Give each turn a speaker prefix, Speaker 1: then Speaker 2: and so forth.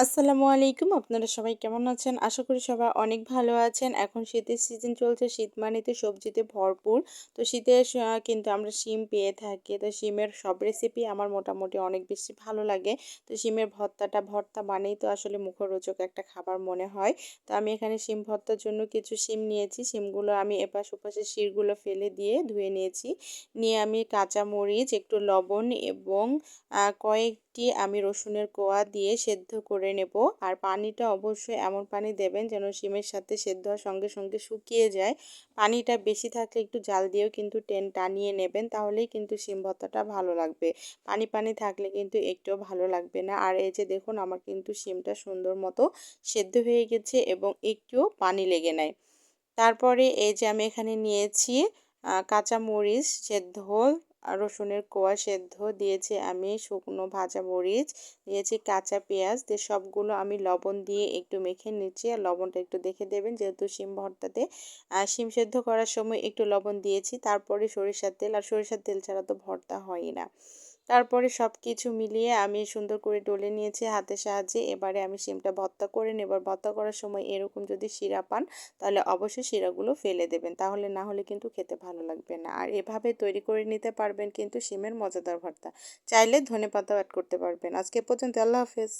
Speaker 1: আসসালামু আলাইকুম। আপনারা সবাই কেমন আছেন? আশা করি সবাই অনেক ভালো আছেন। এখন শীতের সিজন চলছে শীত মানেতে সবজিতে ভরপুর। তো শীতের স- কিন্তু আমরা শিম পেয়ে থাকি। তো শিমের সব রেসিপি আমার মোটামুটি অনেক বেশি ভালো লাগে। তো শিমের ভর্তাটা ভর্তা মানেই তো আসলে মুখরোচক একটা খাবার মনে হয়। তো আমি এখানে শিম ভর্তার জন্য কিছু শিম নিয়েছি। শিমগুলো আমি এপাশ ওপাশে শিরগুলো ফেলে দিয়ে ধুয়ে নিয়েছি। নিয়ে আমি কাঁচা মরিচ একটু লবণ এবং আহ, কয়েকটি আমি রসুনের কোয়া দিয়ে সেদ্ধ করে নেব। আর পানিটা অবশ্যই এমন পানি দেবেন যেন শিমের সাথে সেদ্ধ হওয়ার সঙ্গে সঙ্গে শুকিয়ে যায়। পানিটা বেশি থাকলে একটু জাল দিয়েও কিন্তু টেন টানিয়ে নেবেন, তাহলেই কিন্তু শিম ভর্তাটা ভালো লাগবে। পানি পানি থাকলে কিন্তু একটুও ভালো লাগবে না। আর এই যে দেখুন আমার কিন্তু শিমটা সুন্দর মতো সেদ্ধ হয়ে গেছে এবং একটুও পানি লেগে নেয় তারপরে এই যে আমি এখানে নিয়েছি কাঁচা মরিচ সেদ্ধ আর রসুনের কোয়া সেদ্ধ দিয়েছি আমি, শুকনো ভাজা মরিচ, দিয়েছি কাঁচা পেঁয়াজ, দিয়ে সবগুলো আমি লবণ দিয়ে একটু মেখে নিচ্ছি। আর লবণটা একটু দেখে দেবেন, যেহেতু শিম ভর্তাতে। আর শিম সেদ্ধ করার সময় একটু লবণ দিয়েছি, তারপরে সরিষার তেল, আর সরিষার তেল ছাড়া তো ভর্তা হয়ই না। তারপরে সব কিছু মিলিয়ে আমি সুন্দর করে ডলে নিয়েছি হাতের সাহায্যে। এবারে আমি সিমটা ভর্তা করে নেব। ভর্তা করার সময় এরকম যদি শিরা পান, তাহলে অবশ্যই শিরাগুলো ফেলে দেবেন। তাহলে না হলে কিন্তু খেতে ভালো লাগবে না। আর এভাবে তৈরি করে নিতে পারবেন কিন্তু সিমের মজাদার ভর্তা। চাইলে ধনে পাতাও অ্যাড করতে পারবেন। আজকে পর্যন্ত। আল্লাহ হাফেজ।